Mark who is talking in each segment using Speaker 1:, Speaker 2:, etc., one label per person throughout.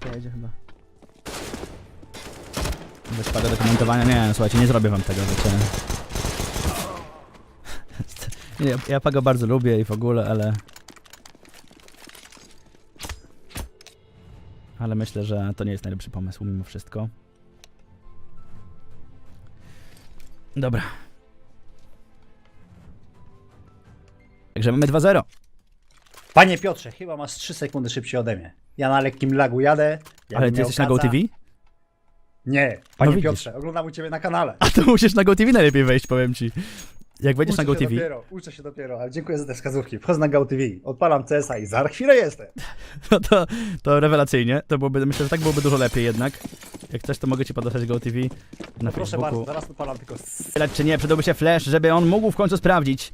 Speaker 1: Dwójka jedzie chyba. Bez pada do komentowania. Nie, no, słuchajcie, nie zrobię wam tego, wiecie. Nie, ja Pago bardzo lubię i w ogóle, ale... Ale myślę, że to nie jest najlepszy pomysł mimo wszystko. Dobra. Także mamy 2-0.
Speaker 2: Panie Piotrze, chyba masz 3 sekundy szybciej ode mnie. Ja na lekkim lagu jadę. jakbym
Speaker 1: Ale ty jesteś na
Speaker 2: kaca-
Speaker 1: GoTV?
Speaker 2: Nie, panie
Speaker 1: widzisz.
Speaker 2: Piotrze, oglądam u ciebie na kanale.
Speaker 1: A to musisz na GoTV najlepiej wejść, powiem ci. Jak wejdziesz na
Speaker 2: Uczę się
Speaker 1: GoTV,
Speaker 2: dopiero, uczę się dopiero, ale dziękuję za te wskazówki. Wchodzę na GoTV, odpalam CS-a i za chwilę jestem.
Speaker 1: no to, to rewelacyjnie. To byłoby, myślę, że tak byłoby dużo lepiej jednak. Jak coś, to mogę ci podostać GoTV na
Speaker 2: Proszę
Speaker 1: Facebooku.
Speaker 2: bardzo, zaraz odpalam tylko...
Speaker 1: czy nie, przydałby się Flash, żeby on mógł w końcu sprawdzić.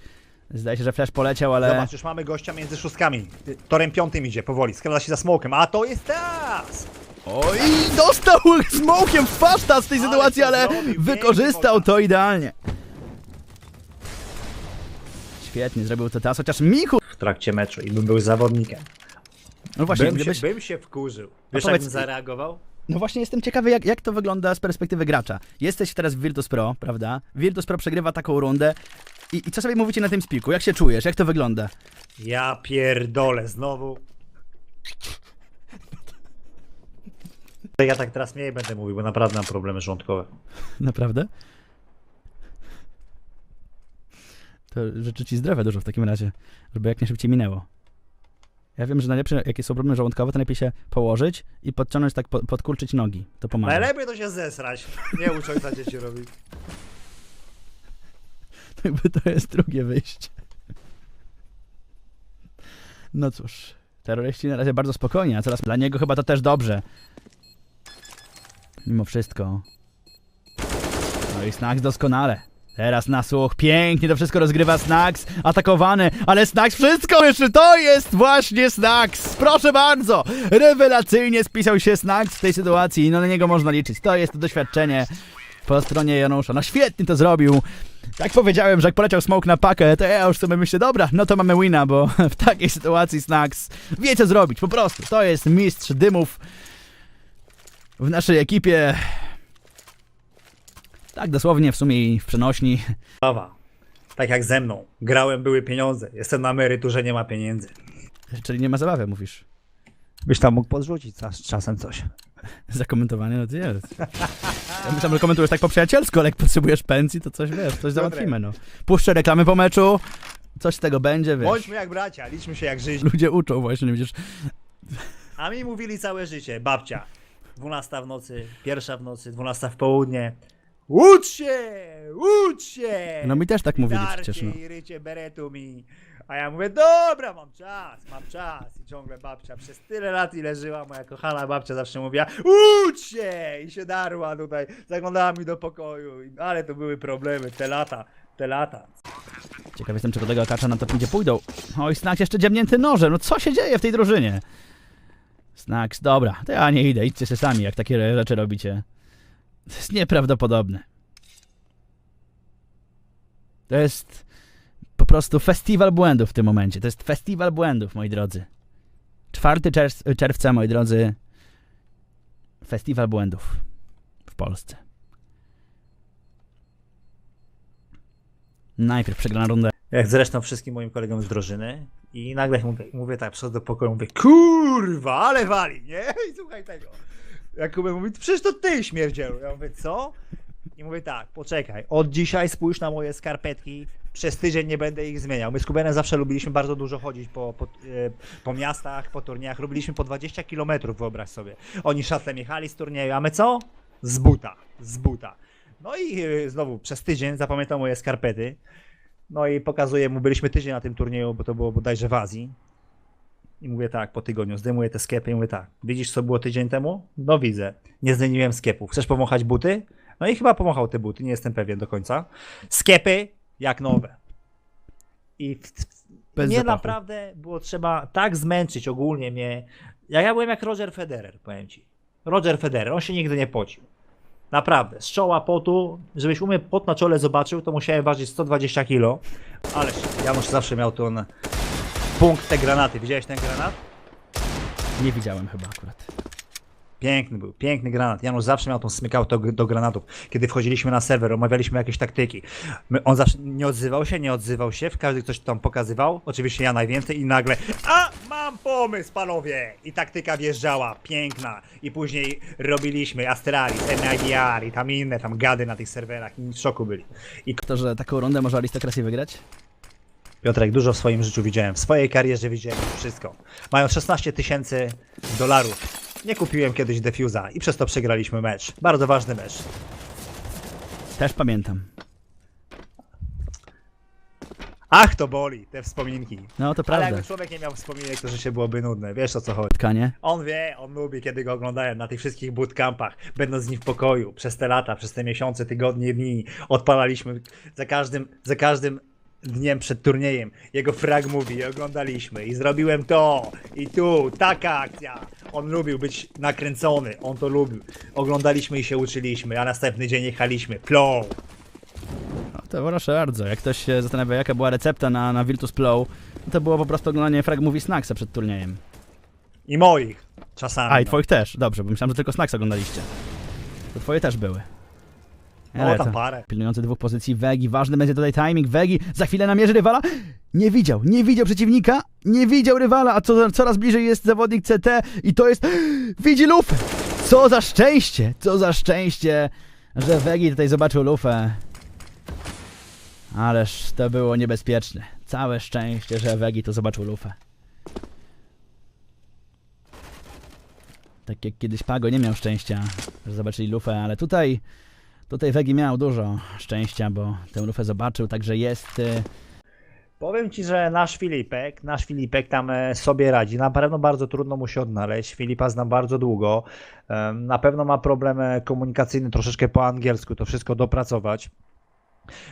Speaker 1: Zdaje się, że Flash poleciał, ale...
Speaker 2: Zobacz, już mamy gościa między szóstkami. Torem piątym idzie powoli, skrada się za smokiem, a to jest teraz!
Speaker 1: Oj, dostał smokiem w paszta z tej
Speaker 2: Ale
Speaker 1: sytuacji, ale
Speaker 2: zrobił,
Speaker 1: wykorzystał to idealnie. Świetnie, zrobił to teraz, chociaż Michu...
Speaker 2: W trakcie meczu i bym był zawodnikiem.
Speaker 1: No właśnie,
Speaker 2: Bym,
Speaker 1: gdybyś...
Speaker 2: się, bym się wkurzył. Wiesz,
Speaker 1: powiedz-
Speaker 2: jak bym zareagował?
Speaker 1: No właśnie jestem ciekawy, jak, jak to wygląda z perspektywy gracza. Jesteś teraz w Virtus Pro, prawda? Virtus Pro przegrywa taką rundę. I, I co sobie mówicie na tym spiku? Jak się czujesz? Jak to wygląda?
Speaker 2: Ja pierdolę znowu. Ja tak teraz nie będę mówił, bo naprawdę mam problemy żołądkowe.
Speaker 1: Naprawdę? To życzę ci zdrowia dużo w takim razie, żeby jak najszybciej minęło. Ja wiem, że najlepsze, jakie są problemy żołądkowe, to lepiej się położyć i podciągnąć tak, po, podkurczyć nogi. To pomaga.
Speaker 2: Najlepiej to się zesrać. Nie ucz ojca dzieci robić.
Speaker 1: Jakby to jest drugie wyjście. No cóż, terroryści na razie bardzo spokojnie, a coraz dla niego chyba to też dobrze. Mimo wszystko. No i Snax doskonale. Teraz na słuch, pięknie to wszystko rozgrywa Snax, atakowany, ale Snax wszystko jeszcze, to jest właśnie Snax, proszę bardzo, rewelacyjnie spisał się Snax w tej sytuacji, no na niego można liczyć, to jest to doświadczenie po stronie Janusza, no świetnie to zrobił, jak powiedziałem, że jak poleciał smoke na pakę, to ja już sobie myślę, dobra, no to mamy wina, bo w takiej sytuacji Snax wie co zrobić, po prostu, to jest mistrz dymów w naszej ekipie, tak dosłownie w sumie i w przenośni,
Speaker 2: Prawa. Tak jak ze mną. Grałem, były pieniądze. Jestem na emeryturze, nie ma pieniędzy.
Speaker 1: czyli nie ma zabawy, mówisz.
Speaker 2: Byś tam mógł podrzucić czas, czasem coś.
Speaker 1: Zakomentowanie, no to jest. Ja myślałem, że komentujesz tak po przyjacielsku, ale jak potrzebujesz pensji, to coś wiesz, coś załatwimy, no. Puszczę reklamy po meczu, coś z tego będzie, wiesz.
Speaker 2: Bądźmy jak bracia, liczmy się jak żyć.
Speaker 1: Ludzie uczą właśnie, widzisz.
Speaker 2: A mi mówili całe życie, babcia. 12 w nocy, pierwsza w nocy, 12 w południe. Ucz się! Ucz się!
Speaker 1: No mi też tak mówili
Speaker 2: Darcie
Speaker 1: przecież, no.
Speaker 2: i rycie beretu mi. A ja mówię, dobra, mam czas, mam czas. I ciągle babcia przez tyle lat, ile żyła, moja kochana babcia zawsze mówiła, ucz się! I się darła tutaj, zaglądała mi do pokoju. Ale to były problemy, te lata, te lata.
Speaker 1: Ciekaw jestem, czy tego akacza na to pójdzie pójdą. Oj, Snax jeszcze dziabnięty nożem, no co się dzieje w tej drużynie? Snax, dobra, to ja nie idę, idźcie się sami, jak takie rzeczy robicie. To jest nieprawdopodobne. To jest po prostu festiwal błędów w tym momencie. To jest festiwal błędów, moi drodzy. 4 czerw- czerwca, moi drodzy, festiwal błędów w Polsce. Najpierw przegrana runda
Speaker 2: Jak zresztą wszystkim moim kolegom z drużyny. I nagle mówię, mówię tak, przychodzę do pokoju, mówię, kurwa, ale wali, nie? I słuchaj tego. Jakubek mówi, przecież to ty śmierdzielu. Ja mówię, co? I mówię tak, poczekaj, od dzisiaj spójrz na moje skarpetki, przez tydzień nie będę ich zmieniał. My z Kubenem zawsze lubiliśmy bardzo dużo chodzić po, po, e, po miastach, po turniejach. Robiliśmy po 20 km, wyobraź sobie. Oni szatlem jechali z turnieju, a my co? Z buta, z buta. No i e, znowu przez tydzień zapamiętał moje skarpety. No i pokazuję mu, byliśmy tydzień na tym turnieju, bo to było bodajże w Azji. I mówię tak, po tygodniu, zdejmuję te sklepy i mówię tak, widzisz co było tydzień temu? No widzę, nie zdejmiłem sklepów. Chcesz pomachać buty? No i chyba pomachał te buty, nie jestem pewien do końca. Sklepy jak nowe. I
Speaker 1: Bez
Speaker 2: mnie
Speaker 1: zapachu.
Speaker 2: naprawdę było trzeba tak zmęczyć ogólnie mnie. Ja, ja byłem jak Roger Federer, powiem ci. Roger Federer, on się nigdy nie pocił. Naprawdę, z czoła potu, żebyś u mnie pot na czole zobaczył, to musiałem ważyć 120 kg. Ale Janusz zawsze miał ten punkt te granaty. Widziałeś ten granat?
Speaker 1: Nie widziałem chyba akurat.
Speaker 2: Piękny był, piękny granat. Janusz zawsze miał tą smykałkę do, do granatów. Kiedy wchodziliśmy na serwer, omawialiśmy jakieś taktyki. My, on zawsze nie odzywał się, nie odzywał się, w każdy ktoś tam pokazywał. Oczywiście ja najwięcej i nagle A! Mam pomysł, panowie! I taktyka wjeżdżała, piękna. I później robiliśmy Astralis, MIDR i tam inne tam gady na tych serwerach i w szoku byli. I
Speaker 1: To, że taką rundę może arystokracji wygrać?
Speaker 2: Piotrek, dużo w swoim życiu widziałem. W swojej karierze widziałem wszystko. Mają 16 tysięcy dolarów. Nie kupiłem kiedyś defuza i przez to przegraliśmy mecz. Bardzo ważny mecz.
Speaker 1: Też pamiętam.
Speaker 2: Ach, to boli, te wspominki.
Speaker 1: No to
Speaker 2: Ale
Speaker 1: prawda.
Speaker 2: jakby człowiek nie miał wspominek, to życie byłoby nudne. Wiesz o co chodzi.
Speaker 1: Tkanie.
Speaker 2: On wie, on lubi, kiedy go oglądałem na tych wszystkich bootcampach, będąc z nim w pokoju, przez te lata, przez te miesiące, tygodnie, dni, odpalaliśmy za każdym, za każdym dniem przed turniejem. Jego frag mówi, i oglądaliśmy i zrobiłem to, i tu, taka akcja. On lubił być nakręcony, on to lubił. Oglądaliśmy i się uczyliśmy, a następny dzień jechaliśmy. Flow!
Speaker 1: No to proszę bardzo. Jak ktoś się zastanawia, jaka była recepta na, na Virtus Flow, to było po prostu oglądanie frag movie Snacksa przed turniejem.
Speaker 2: I moich czasami.
Speaker 1: A, i
Speaker 2: no.
Speaker 1: twoich też. Dobrze, bo myślałem, że tylko Snacks oglądaliście. To twoje też były.
Speaker 2: O, tam parę.
Speaker 1: Pilnujący dwóch pozycji Wegi. Ważny będzie tutaj timing. Wegi za chwilę namierzy rywala. Nie widział, nie widział przeciwnika, nie widział rywala, a co, coraz bliżej jest zawodnik CT i to jest... Widzi lufę! Co za szczęście, co za szczęście, że Wegi tutaj zobaczył lufę. Ależ to było niebezpieczne. Całe szczęście, że Wegi tu zobaczył lufę. Tak jak kiedyś Pago nie miał szczęścia, że zobaczyli lufę, ale tutaj... Tutaj Wegi miał dużo szczęścia, bo tę lufę zobaczył, także jest... y,
Speaker 2: Powiem ci, że nasz Filipek, nasz Filipek tam e, sobie radzi. Na pewno bardzo trudno mu się odnaleźć. Filipa znam bardzo długo. Na pewno ma problem e, komunikacyjny troszeczkę po angielsku, to wszystko dopracować.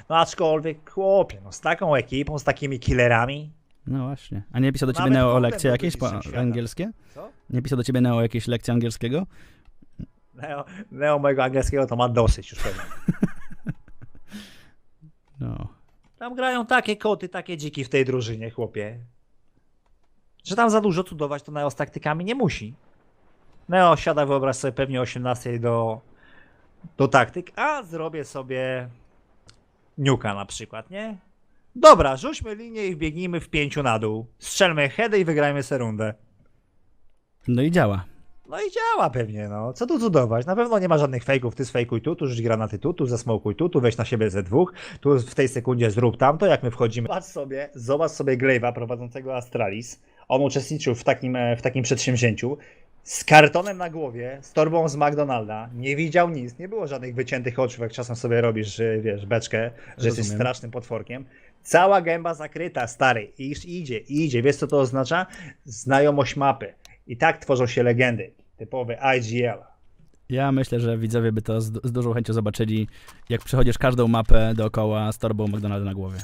Speaker 2: No aczkolwiek, chłopie, no z taką ekipą, z takimi killerami.
Speaker 1: No właśnie. A nie pisał do ciebie
Speaker 2: Nawet
Speaker 1: Neo lekcje jakieś po angielskie?
Speaker 2: Co?
Speaker 1: Nie pisał do ciebie Neo jakieś lekcje angielskiego?
Speaker 2: Neo, Neo mojego angielskiego to ma dosyć już pewnie.
Speaker 1: No.
Speaker 2: Tam grają takie koty, takie dziki w tej drużynie, chłopie. Że tam za dużo cudować to Neo z taktykami nie musi. Neo siada, wyobraź sobie, pewnie o 18 do, do taktyk, a zrobię sobie niuka na przykład, nie? Dobra, rzućmy linię i wbiegnijmy w pięciu na dół. Strzelmy heady i wygrajmy se rundę.
Speaker 1: No i działa.
Speaker 2: No i działa pewnie, no. Co tu cudować? Na pewno nie ma żadnych fejków. Ty sfejkuj tu, tu rzuć granaty tu, tu zasmokuj tu, tu weź na siebie ze dwóch, tu w tej sekundzie zrób tamto, jak my wchodzimy. Zobacz sobie, zobacz sobie Glaive'a prowadzącego Astralis. On uczestniczył w takim, e, w takim przedsięwzięciu. Z kartonem na głowie, z torbą z McDonalda, nie widział nic, nie było żadnych wyciętych oczu, jak czasem sobie robisz, że, wiesz, beczkę, że jesteś
Speaker 1: Rozumiem.
Speaker 2: strasznym potworkiem. Cała gęba zakryta, stary, i idzie, idzie. Wiesz co to oznacza? Znajomość mapy. I tak tworzą się legendy. Typowe IGL.
Speaker 1: Ja myślę, że widzowie by to z, z dużą chęcią zobaczyli, jak przechodzisz każdą mapę dookoła z torbą McDonalda na głowie.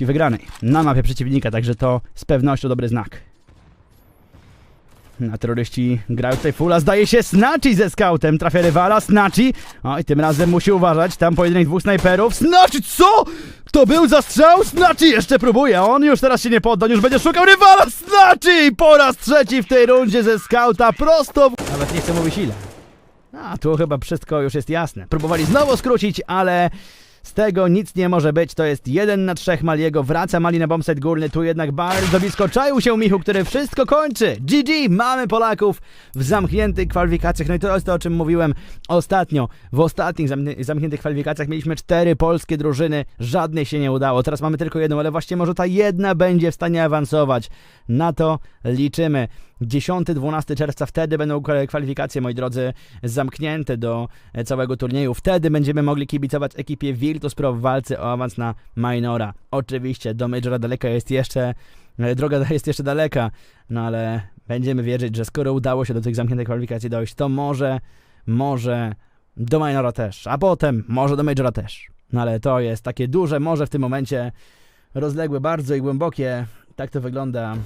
Speaker 1: Wygranej na mapie przeciwnika, także to z pewnością dobry znak. A terroryści grają tutaj fulla, zdaje się Snatchy ze scoutem, trafia rywala, Snatchy, o i tym razem musi uważać, tam pojedynek dwóch snajperów, Snatchy, co? To był zastrzał? Snatchy jeszcze próbuje, on już teraz się nie podda, już będzie szukał rywala, Snatchy po raz trzeci w tej rundzie ze scouta, prosto. Nawet nie chcę mówić ile. A tu chyba wszystko już jest jasne. Próbowali znowu skrócić, ale z tego nic nie może być. To jest jeden na trzech Maliego. Wraca Mali na bombset górny. Tu jednak bardzo blisko czaił się Michu, który wszystko kończy. GG! Mamy Polaków w zamkniętych kwalifikacjach. No i to jest to, o czym mówiłem ostatnio. W ostatnich zamknię- zamkniętych kwalifikacjach mieliśmy cztery polskie drużyny. Żadnej się nie udało. Teraz mamy tylko jedną, ale właśnie może ta jedna będzie w stanie awansować. Na to liczymy. 10-12 czerwca, wtedy będą kwa- kwalifikacje, moi drodzy, zamknięte do e, całego turnieju. Wtedy będziemy mogli kibicować ekipie Virtus Pro w walce o awans na minora. Oczywiście do Majora daleka jest jeszcze, e, droga jest jeszcze daleka, no ale będziemy wierzyć, że skoro udało się do tych zamkniętych kwalifikacji dojść, to może, może do minora też, a potem może do Majora też. No ale to jest takie duże może w tym momencie, rozległe bardzo i głębokie. Tak to wygląda.